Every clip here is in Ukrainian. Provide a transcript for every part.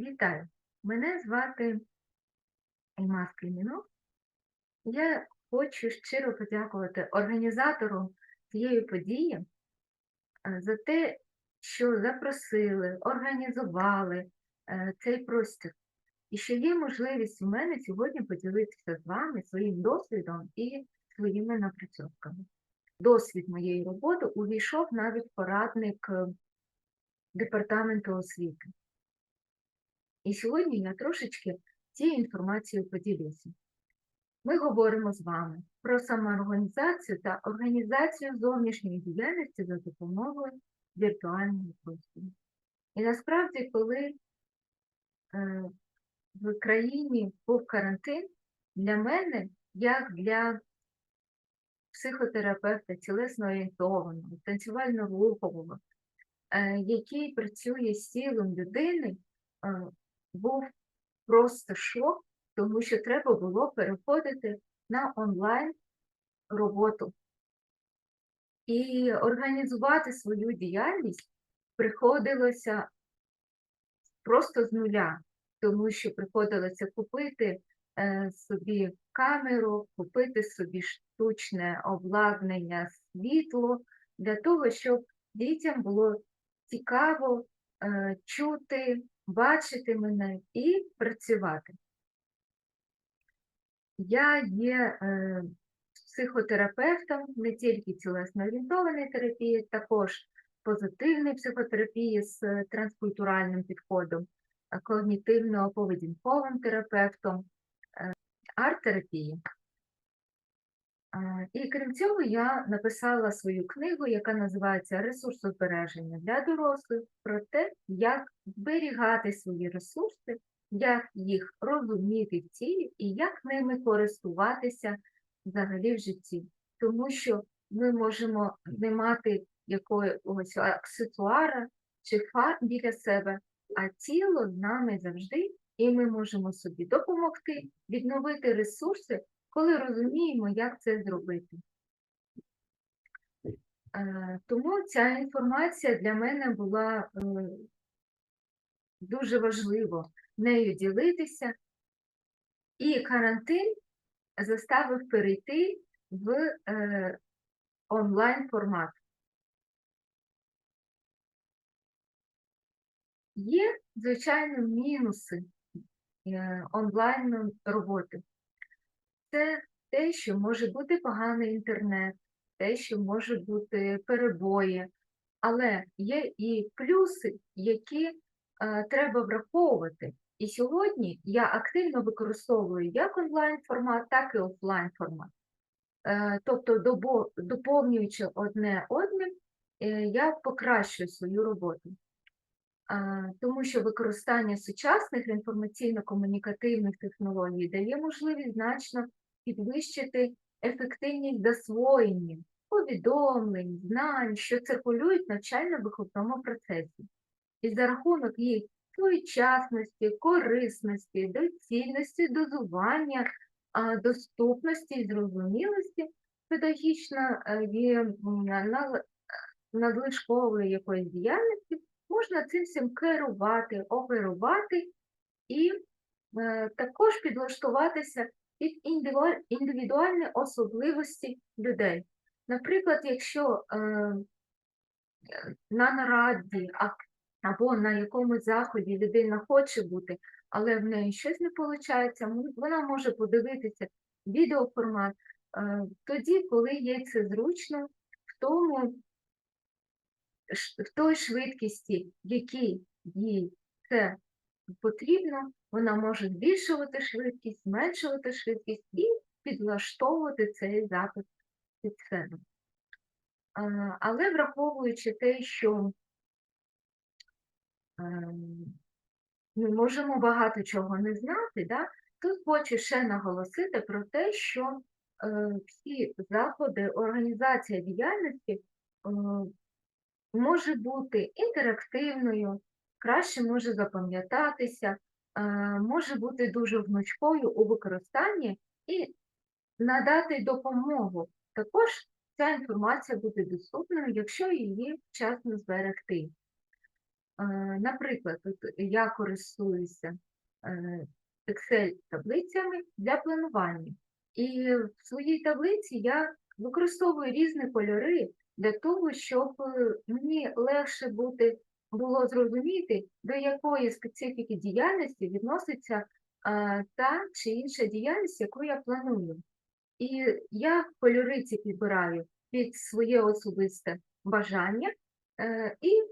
Вітаю! Мене звати Ільмаз Клімінов. Я хочу щиро подякувати організатору цієї події е, за те, що запросили, організували е, цей простір. І що є можливість у мене сьогодні поділитися з вами своїм досвідом і своїми напрацьовками. Досвід моєї роботи увійшов навіть порадник е, департаменту освіти. І сьогодні я трошечки цією інформацією поділюся. Ми говоримо з вами про самоорганізацію та організацію зовнішньої діяльності за допомогою віртуального простору. І насправді, коли е, в країні був карантин, для мене, як для психотерапевта, тілесно орієнтованого, танцювально-рухового, е, який працює з тілом людини, е, був просто шок, тому що треба було переходити на онлайн роботу. І організувати свою діяльність приходилося просто з нуля, тому що приходилося купити е, собі камеру, купити собі штучне обладнання, світло для того, щоб дітям було цікаво е, чути, бачити мене і працювати. Я є е, психотерапевтом не тільки тілесно-орієнтованої терапії, також позитивної психотерапії з транскультуральним підходом, е, когнітивно-поведінковим терапевтом, е, арт-терапії. І крім цього, я написала свою книгу, яка називається Ресурсозбереження для дорослих, про те, як зберігати свої ресурси, як їх розуміти в тілі і як ними користуватися взагалі в житті. Тому що ми можемо не мати якогось аксесуара чи фар біля себе, а тіло з нами завжди, і ми можемо собі допомогти відновити ресурси, коли розуміємо, як це зробити. Е, Тому ця інформація для мене була е, дуже важливо нею ділитися, і карантин заставив перейти в е, онлайн формат. Є, звичайно, мінуси онлайн роботи. Це те, що може бути поганий інтернет, те, що можуть бути перебої, але є і плюси, які е, треба враховувати. І сьогодні я активно використовую як онлайн формат, так і офлайн формат. Е, тобто, добо, доповнюючи одне одним, е, я покращую свою роботу. Е, тому що використання сучасних інформаційно-комунікативних технологій дає можливість значно підвищити ефективність засвоєння повідомлень, знань, що циркулюють в навчально-виховному процесі. І за рахунок їх своєчасності, корисності, доцільності, дозування, доступності і зрозумілості педагогічно е, є надлишкової якоїсь діяльності, можна цим всім керувати, оперувати і е, також підлаштуватися під індивідуальні особливості людей. Наприклад, якщо е, на нараді або на якомусь заході людина хоче бути, але в неї щось не виходить, вона може подивитися відеоформат е, тоді, коли їй це зручно, в тому в той швидкості, якій їй це потрібно, вона може збільшувати швидкість, зменшувати швидкість і підлаштовувати цей запит під себе. Але враховуючи те, що ем, ми можемо багато чого не знати, да? тут хочу ще наголосити про те, що е, всі заходи, організація діяльності е, може бути інтерактивною, краще може запам'ятатися, е, може бути дуже гнучкою у використанні і надати допомогу. Також ця інформація буде доступною, якщо її вчасно зберегти. Наприклад, от я користуюся е, Excel-таблицями для планування. І в своїй таблиці я використовую різні кольори для того, щоб е, мені легше бути, було зрозуміти, до якої специфіки діяльності відноситься та чи інша діяльність, яку я планую. І я кольори ці підбираю під своє особисте бажання е, і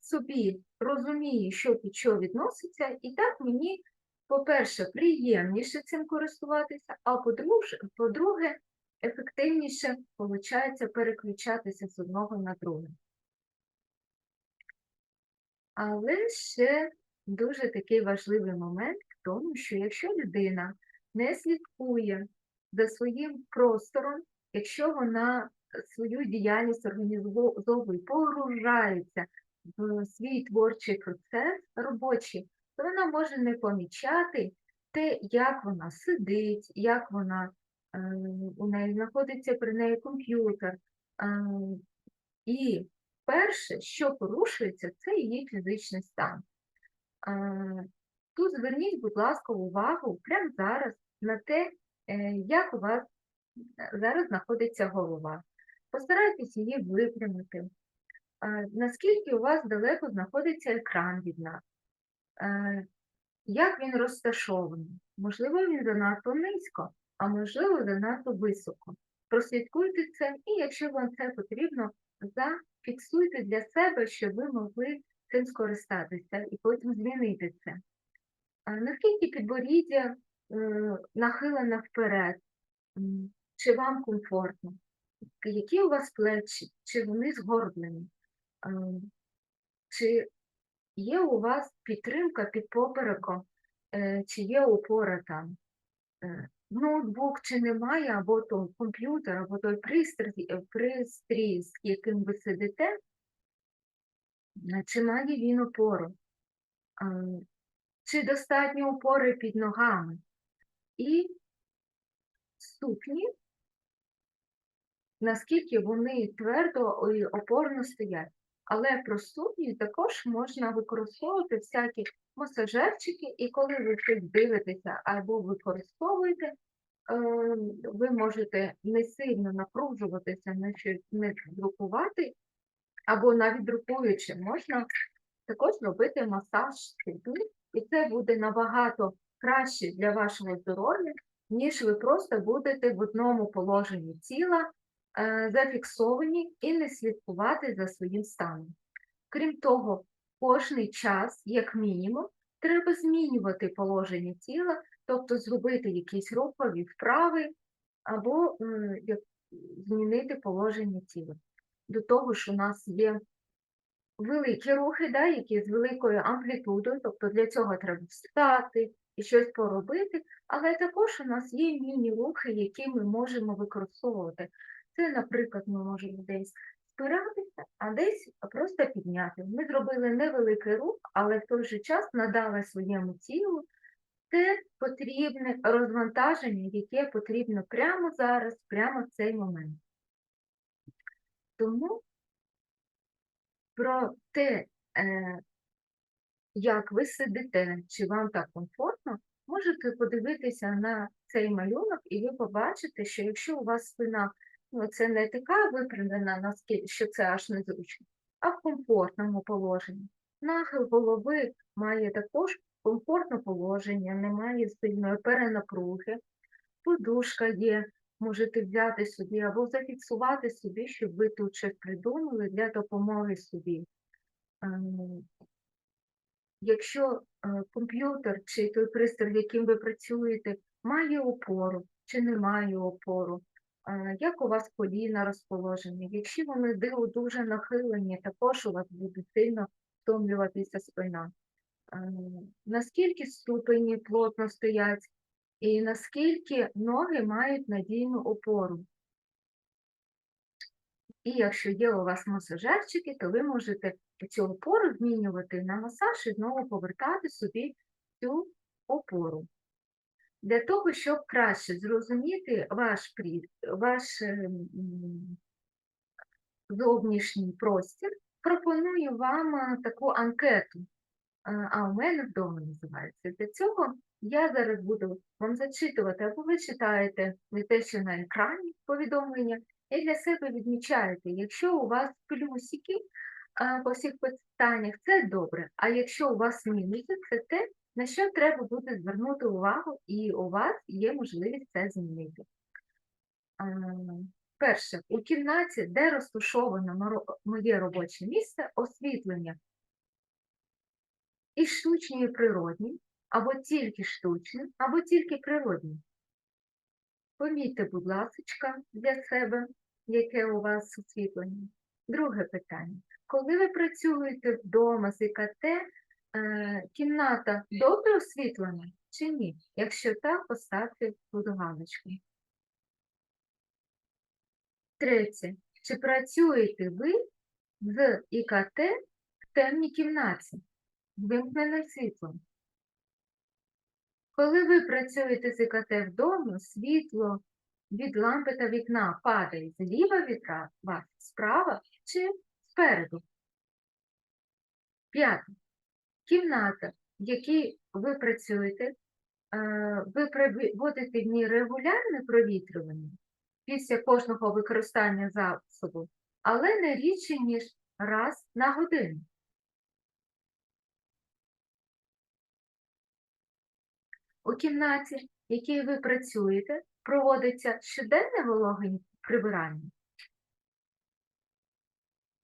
собі розумію, що під що відноситься, і так мені, по-перше, приємніше цим користуватися, а по-друге, ефективніше виходить переключатися з одного на друге. Але ще дуже такий важливий момент в тому, що якщо людина не слідкує за своїм простором, якщо вона свою діяльність організовує, погружається в свій творчий процес робочий, то вона може не помічати те, як вона сидить, як вона е, у неї знаходиться при неї комп'ютер. Е, і перше, що порушується, це її фізичний стан. Е, тут зверніть, будь ласка, увагу прямо зараз на те, як у вас зараз знаходиться голова. Постарайтесь її випрямити. Наскільки у вас далеко знаходиться екран від нас? Як він розташований? Можливо, він занадто низько, а можливо, занадто високо. Прослідкуйте це, і якщо вам це потрібно, зафіксуйте для себе, щоб ви могли цим скористатися і потім змінити це. Наскільки підборіддя е, нахилене вперед, чи вам комфортно? Які у вас плечі, чи вони згорблені? Чи є у вас підтримка під попереком, е, чи є опора там? Е, ноутбук чи немає, або то комп'ютер, або той пристрій, е, пристрій, з яким ви сидите, чи має він опору? Чи достатньо опори під ногами? І ступні, наскільки вони твердо і опорно стоять. Але про ступні також можна використовувати всякі масажерчики, і коли ви щось дивитеся або використовуєте, ем, ви можете не сильно напружуватися, на щось не друкувати, або навіть друкуючи, можна також робити масаж спини, і це буде набагато краще для вашого здоров'я, ніж ви просто будете в одному положенні тіла Е, зафіксовані і не слідкувати за своїм станом. Крім того, кожний час, як мінімум, треба змінювати положення тіла, тобто зробити якісь рухові вправи або змінити положення тіла. До того ж, у нас є великі рухи, да, які з великою амплітудою, тобто для цього треба встати і щось поробити, але також у нас є міні-рухи, які ми можемо використовувати. Це, наприклад, ми можемо десь спиратися, а десь просто підняти. Ми зробили невеликий рух, але в той же час надали своєму тілу те потрібне розвантаження, яке потрібно прямо зараз, прямо в цей момент. Тому про те, е, як ви сидите, чи вам так комфортно, можете подивитися на цей малюнок, і ви побачите, що якщо у вас спина це не така випрямлена, наскільки що це аж незручно, а в комфортному положенні. Нахил голови має також комфортне положення, немає сильної перенапруги, подушка є, можете взяти собі або зафіксувати собі, щоб ви тут щось придумали для допомоги собі. Ем, якщо комп'ютер чи той пристрій, яким ви працюєте, має опору чи не має опору, як у вас коліна розположені? Якщо вони дуже нахилені, також у вас буде сильно втомлюватися спина. Наскільки ступені плотно стоять, і наскільки ноги мають надійну опору? І якщо є у вас масажерчики, то ви можете цю опору змінювати на масаж і знову повертати собі цю опору. Для того, щоб краще зрозуміти ваш ваш ем, зовнішній простір, пропоную вам е, таку анкету, е, а у мене вдома називається. Для цього я зараз буду вам зачитувати, або ви читаєте не те, що на екрані повідомлення, і для себе відмічаєте, якщо у вас плюсики по всіх питаннях, це добре. А якщо у вас мінуси, це те, на що треба буде звернути увагу, і у вас є можливість це змінити. Перше, у кімнаті, де розташовано моє робоче місце, освітлення і штучні, і природні, або тільки штучні, або тільки природні. Помітьте, будь ласка, для себе, яке у вас освітлення. Друге питання. Коли ви працюєте вдома з ІКТ, кімната добре освітлена чи ні? Якщо так, поставте тут галочку. Третє. Чи працюєте ви з ІКТ в темній кімнаті? з Вимкненим світлом. Коли ви працюєте з ІКТ вдома, світло від лампи та вікна падає зліва від вас, справа чи спереду. П'яте. Кімната, в якій ви працюєте, е, ви проводите в ній регулярне провітрювання після кожного використання засобу, але не рідше, ніж раз на годину. У кімнаті, в якій ви працюєте, проводиться щоденне вологе прибирання.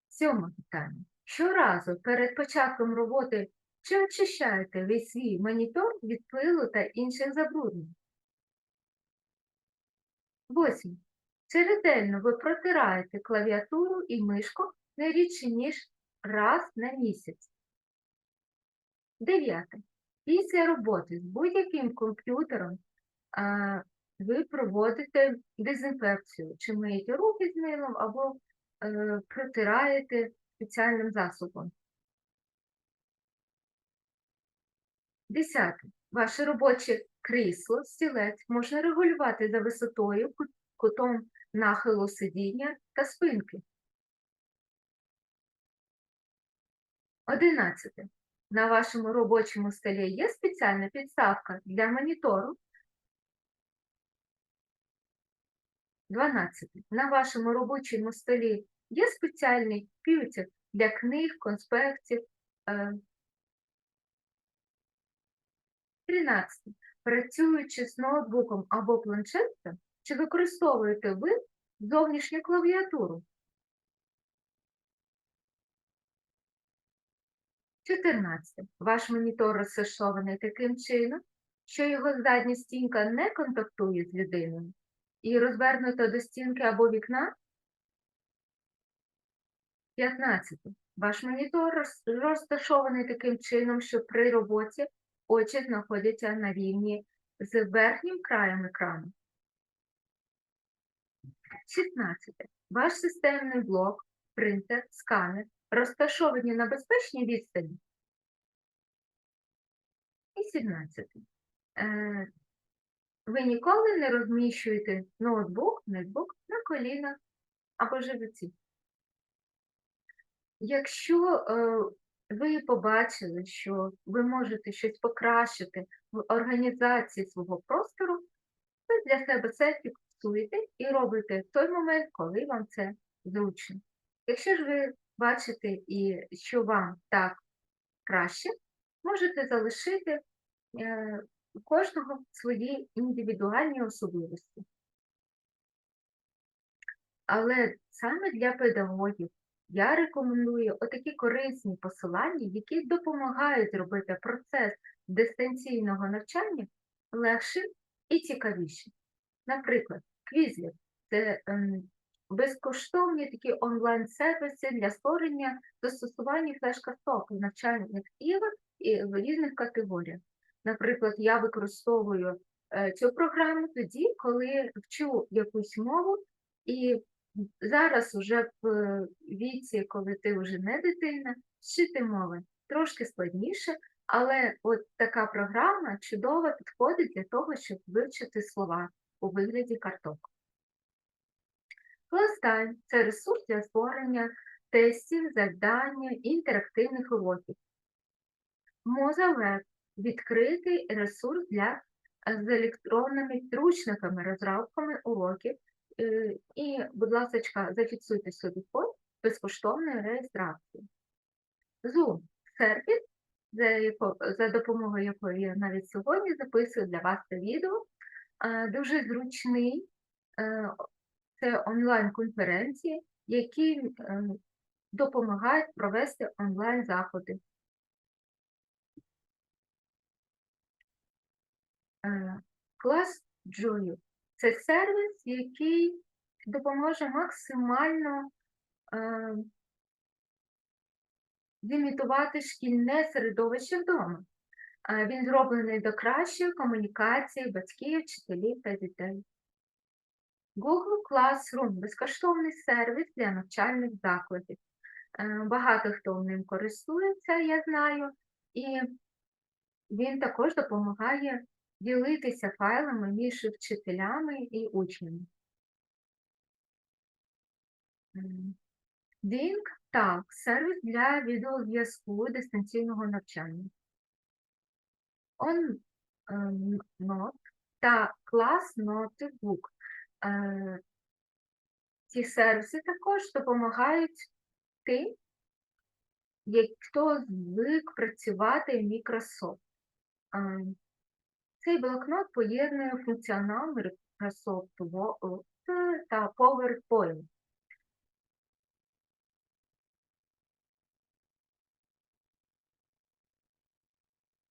Сьоме питання. Щоразу перед початком роботи чи очищаєте ви свій монітор від пилу та інших забруднень? Восьме. Чи ретельно ви протираєте клавіатуру і мишку не рідше, ніж раз на місяць? Дев'яте. Після роботи з будь-яким комп'ютером а, ви проводите дезінфекцію, чи миєте руки з милом, або е, протираєте спеціальним засобом. Десяте. Ваше робоче крісло, стілець можна регулювати за висотою, кутом нахилу сидіння та спинки. Одинадцяте. На вашому робочому столі є спеціальна підставка для монітору. 12. На вашому робочому столі є спеціальний пютер для книг, конспектів. 13. Працюючи з ноутбуком або планшетом, чи використовуєте ви зовнішню клавіатуру? 14. Ваш монітор розташований таким чином, що його задня стінка не контактує з людиною і розвернута до стінки або вікна. 15. Ваш монітор розташований таким чином, що при роботі очі знаходяться на рівні з верхнім краєм екрану. 16. Ваш системний блок, принтер, сканер розташовані на безпечній відстані. І 17. Е, Ви ніколи не розміщуєте ноутбук, нетбук на колінах або животі. Якщо е, ви побачили, що ви можете щось покращити в організації свого простору, ви для себе це фіксуєте і робите в той момент, коли вам це зручно. Якщо ж ви бачите, і що вам так краще, можете залишити е, у кожного свої індивідуальні особливості. Але саме для педагогів я рекомендую отакі корисні посилання, які допомагають зробити процес дистанційного навчання легшим і цікавішим. Наприклад, Quizlet – це ем, безкоштовні такі онлайн-сервіси для створення застосування флеш-карток навчальних ігор і в різних категоріях. Наприклад, я використовую е, цю програму тоді, коли вчу якусь мову, і зараз уже в е, віці, коли ти вже не дитина, вчити мови трошки складніше, але от така програма чудово підходить для того, щоб вивчити слова у вигляді карток. Кластайм – це ресурс для створення тестів, завдання, інтерактивних уроків. Мозавеб відкритий ресурс для е, з електронними підручниками, розробками уроків. Е, І, будь ласка, зафіксуйте собі код безкоштовної реєстрації. Zoom сервіс, за, допомогою якої я навіть сьогодні записую для вас це відео, е, дуже зручний. Е, Це онлайн-конференції, які допомагають провести онлайн-заходи. Клас Джою це сервіс, який допоможе максимально е, зімітувати шкільне середовище вдома. Е, Він зроблений до кращої комунікації батьків, вчителів та дітей. Google Classroom безкоштовний сервіс для навчальних закладів. Е, Багато хто ним користується, я знаю, і він також допомагає ділитися файлами між вчителями і учнями. Bing Talk – сервіс для відеозв'язку дистанційного навчання. On ем, та Class Notebook. Е, Ці сервіси також допомагають тим, хто звик працювати в Microsoft. Цей блокнот поєднує функціонал Microsoft Word та PowerPoint.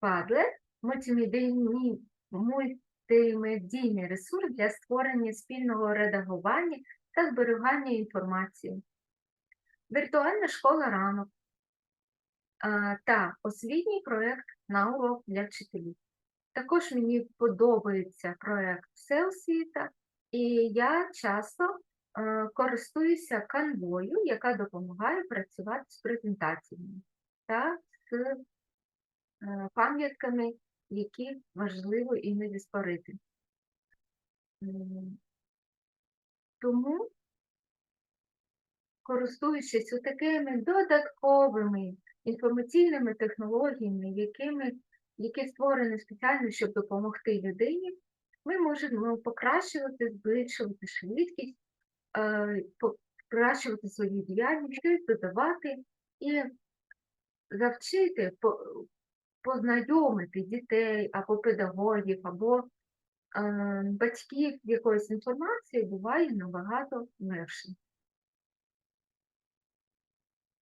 Padlet – мультимедійний, мультимедійний ресурс для створення спільного редагування та зберігання інформації. Віртуальна школа ранок та освітній проєкт на урок для вчителів. Також мені подобається проєкт Все і я часто е, користуюся канвою, яка допомагає працювати з презентаціями та з е, пам'ятками, які важливо іноді створити. М, Тому, користуючись такими додатковими інформаційними технологіями, якими, які створені спеціально, щоб допомогти людині, ми можемо покращувати, збільшувати швидкість, е, покращувати свою діяльність, додавати і завчити, познайомити дітей або педагогів, або е, батьків якоїсь інформації буває набагато легше.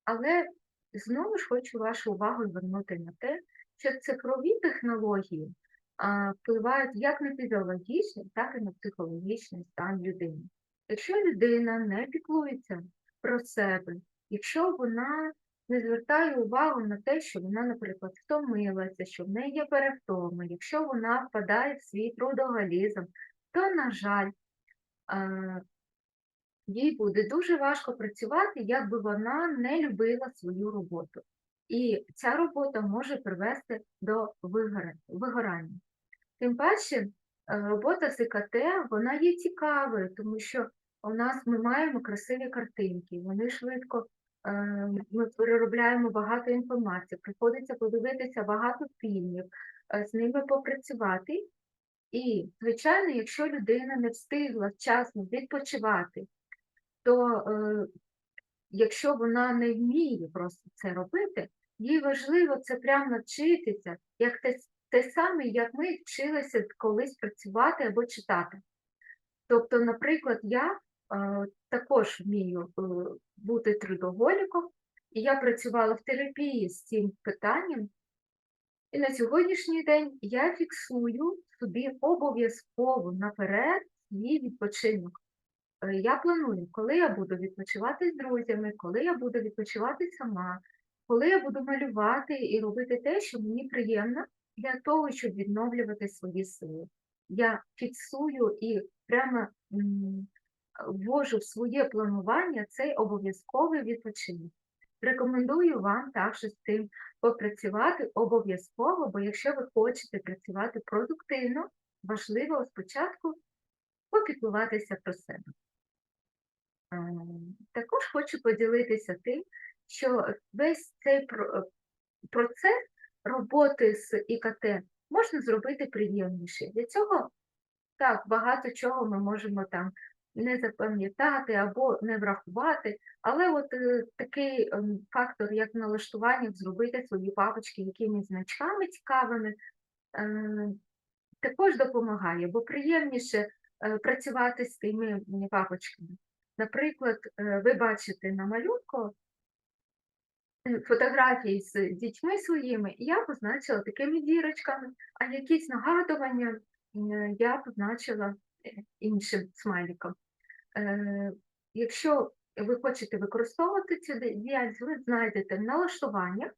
Але знову ж хочу вашу увагу звернути на те, що цифрові технології а, впливають як на фізіологічний, так і на психологічний стан людини. Якщо людина не піклується про себе, якщо вона не звертає увагу на те, що вона, наприклад, втомилася, що в неї є перевтома, якщо вона впадає в свій трудоголізм, то, на жаль, їй буде дуже важко працювати, якби вона не любила свою роботу. І ця робота може привести до вигорання. Тим паче, е, робота з ІКТ, вона є цікавою, тому що у нас ми маємо красиві картинки, вони швидко, е, ми переробляємо багато інформації, приходиться подивитися багато фільмів, е, з ними попрацювати. І, звичайно, якщо людина не встигла вчасно відпочивати, то якщо вона не вміє просто це робити, їй важливо це прямо навчитися, як те, те саме, як ми вчилися колись працювати або читати. Тобто, наприклад, я е, також вмію е, бути трудоголіком, і я працювала в терапії з цим питанням. І на сьогоднішній день я фіксую собі обов'язково наперед свій відпочинок. Е, Я планую, коли я буду відпочивати з друзями, коли я буду відпочивати сама, коли я буду малювати і робити те, що мені приємно для того, щоб відновлювати свої сили. Я фіксую і прямо ввожу в своє планування цей обов'язковий відпочинок. Рекомендую вам також з цим попрацювати обов'язково, бо якщо ви хочете працювати продуктивно, важливо спочатку попіклуватися про себе. Ем, Також хочу поділитися тим, що весь цей е, процес роботи з ІКТ можна зробити приємніше. Для цього так, багато чого ми можемо там не запам'ятати або не врахувати, але от е, такий ем, фактор, як в налаштуваннях, зробити свої папочки якимись значками цікавими, е, також допомагає, бо приємніше е, працювати з тими папочками. Наприклад, е, ви бачите на малюнку е, фотографії з дітьми своїми, я позначила такими дірочками, а якісь нагадування я позначила е, іншим смайликом. Е, Якщо ви хочете використовувати цю діяльність, ви знайдете в налаштуваннях.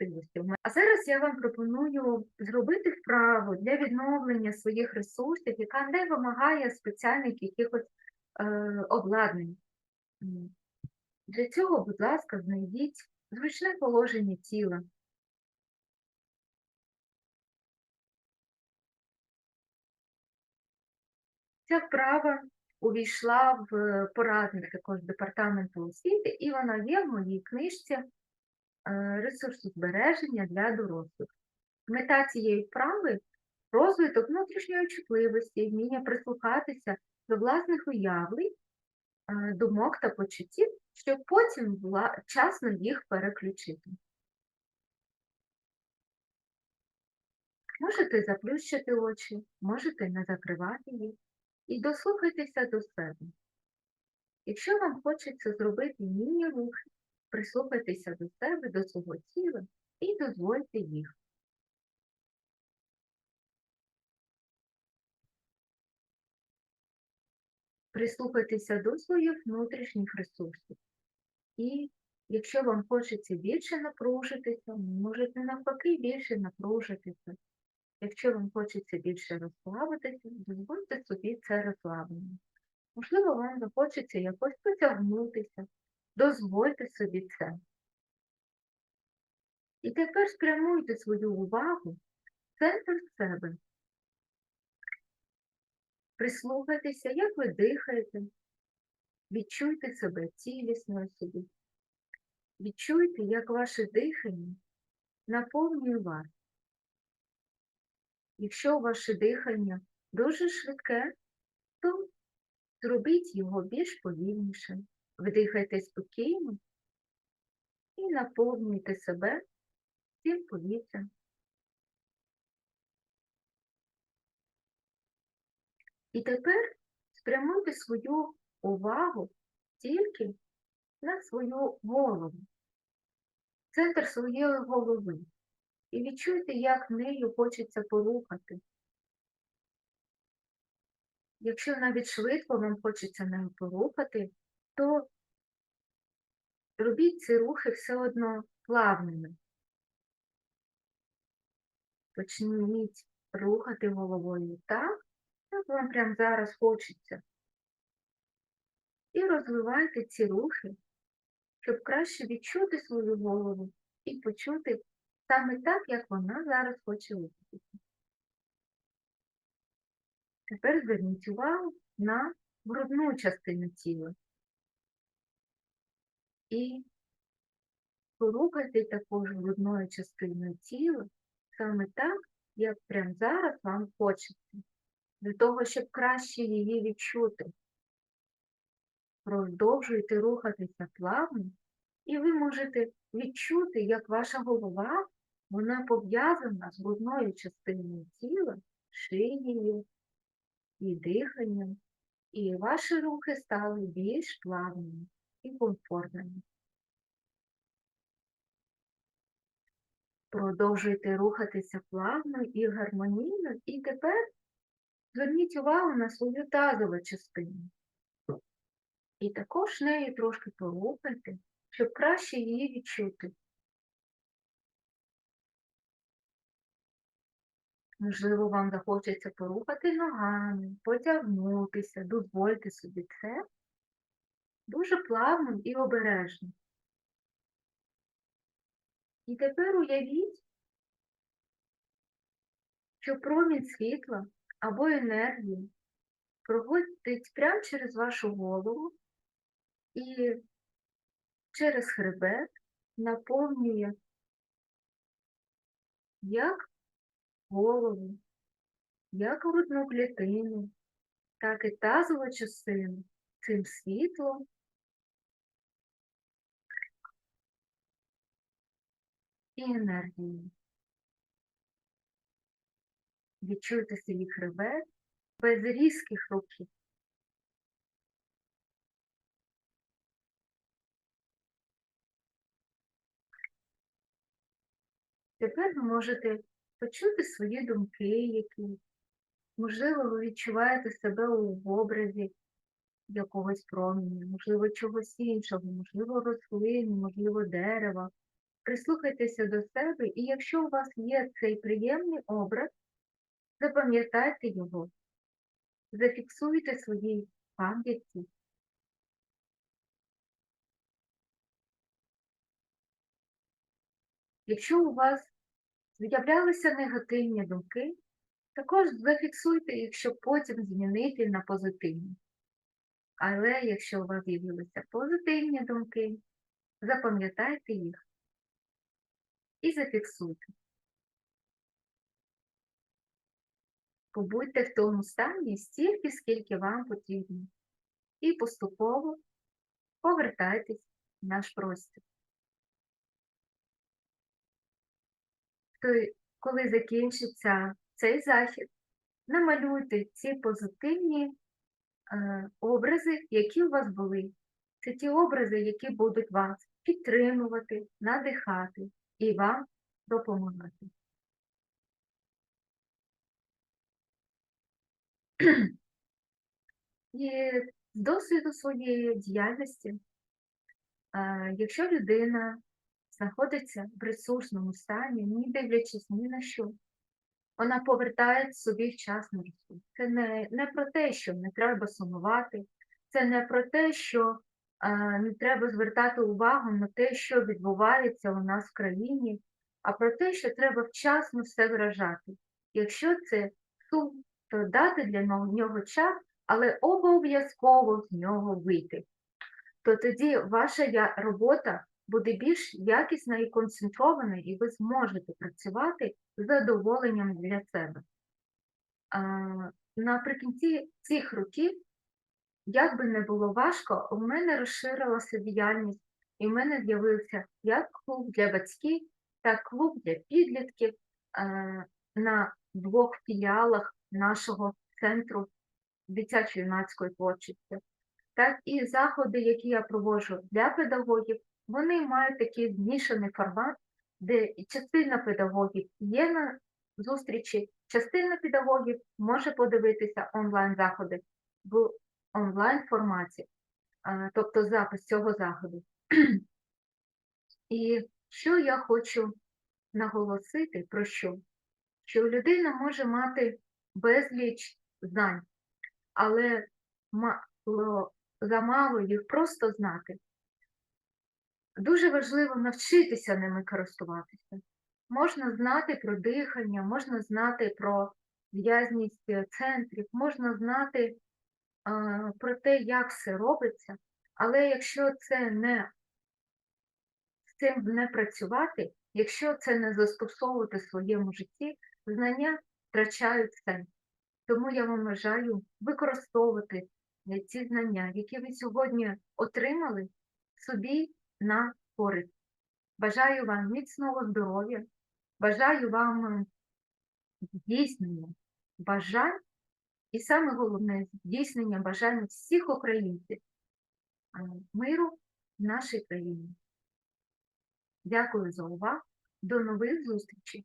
Е. А зараз я вам пропоную зробити вправу для відновлення своїх ресурсів, яка не вимагає спеціальних якихось е, обладнань. Для цього, будь ласка, знайдіть зручне положення тіла. Ця вправа увійшла в порадник також департаменту освіти, і вона є в моїй книжці ресурсозбереження для дорослих. Мета цієї вправи розвиток внутрішньої чутливості, вміння прислухатися до власних уявлень, е, думок та почуттів, щоб потім вчасно їх переключити. Можете заплющити очі, можете не закривати їх і дослухайтеся до себе. Якщо вам хочеться зробити міні-рухи, прислухайтеся до себе, до свого тіла і дозвольте їх. Прислухайтеся до своїх внутрішніх ресурсів. І якщо вам хочеться більше напружитися, можете навпаки більше напружитися. Якщо вам хочеться більше розслабитися, дозвольте собі це розслаблення. Можливо, вам захочеться якось потягнутися, дозвольте собі це. І тепер спрямуйте свою увагу в центр себе. Прислухайтеся, як ви дихаєте, відчуйте себе цілісною собі. Відчуйте, як ваше дихання наповнює вас. Якщо ваше дихання дуже швидке, то зробіть його більш повільніше. Вдихайте спокійно і наповнюйте себе цим повітрям. І тепер спрямуйте свою увагу тільки на свою голову, центр своєї голови. І відчуйте, як нею хочеться порухати. Якщо навіть швидко вам хочеться нею порухати, то робіть ці рухи все одно плавними. Почніть рухати головою так, як вам прямо зараз хочеться. І розвивайте ці рухи, щоб краще відчути свою голову і почути саме так, як вона зараз хоче рухатися. Тепер зверніть увагу на грудну частину тіла. І порухайте також грудною частиною тіла саме так, як прямо зараз вам хочеться, для того, щоб краще її відчути. Продовжуйте рухатися плавно, і ви можете відчути, як ваша голова, вона пов'язана з грудною частиною тіла, шиєю і диханням, і ваші рухи стали більш плавними і комфортними. Продовжуйте рухатися плавно і гармонійно, і тепер зверніть увагу на свою тазову частину. І також нею трошки порухайте, щоб краще її відчути. Можливо, вам захочеться порухати ногами, потягнутися, дозвольте собі це дуже плавно і обережно. І тепер уявіть, що промінь світла або енергії проходить прямо через вашу голову і через хребет наповнює як голову, як грудну клітину, так і тазову частину цим світлом і енергією. Відчуйте свій хребет без різких рухів. Тепер ви можете почути свої думки, які, можливо, ви відчуваєте себе у образі якогось проміння, можливо, чогось іншого, можливо, рослини, можливо, дерева. Прислухайтеся до себе, і якщо у вас є цей приємний образ, запам'ятайте його, зафіксуйте свої пам'яті. Якщо у вас з'являлися негативні думки, також зафіксуйте їх, щоб потім змінити на позитивні. Але якщо у вас з'явилися позитивні думки, запам'ятайте їх і зафіксуйте. Побудьте в тому стані стільки, скільки вам потрібно. І поступово повертайтесь в наш простір. Коли закінчиться цей захід, намалюйте ці позитивні образи, які у вас були. Це ті образи, які будуть вас підтримувати, надихати і вам допомагати. І з досвіду своєї діяльності, е, якщо людина знаходиться в ресурсному стані, не дивлячись ні на що, вона повертає собі вчасно ресурс. Це не, не про те, що не треба сумувати, це не про те, що е, не треба звертати увагу на те, що відбувається у нас в країні, а про те, що треба вчасно все вражати. Якщо це сум, то дати для нього час, але обов'язково з нього вийти. То тоді ваша робота буде більш якісна і концентрована, і ви зможете працювати з задоволенням для себе. Наприкінці цих років, як би не було важко, у мене розширилася діяльність, і в мене з'явився як клуб для батьків, так клуб для підлітків на двох філіалах нашого центру дитячо-юнацької творчості. Так і заходи, які я проводжу для педагогів, вони мають такий змішаний формат, де частина педагогів є на зустрічі, частина педагогів може подивитися онлайн-заходи в онлайн-форматі, тобто запис цього заходу. І що я хочу наголосити про що? Що людина може мати безліч знань, але мало, замало їх просто знати. Дуже важливо навчитися ними користуватися. Можна знати про дихання, можна знати про в'язність е, центрів, можна знати а, про те, як все робиться, але якщо це не з цим не працювати, якщо це не застосовувати в своєму житті, знання втрачають сенс. Тому я вам бажаю використовувати е, ці знання, які ви сьогодні отримали собі на користь. Бажаю вам міцного здоров'я, бажаю вам е, здійснення бажань і саме головне здійснення бажань всіх українців е, миру в нашій країні. Дякую за увагу. До нових зустрічей!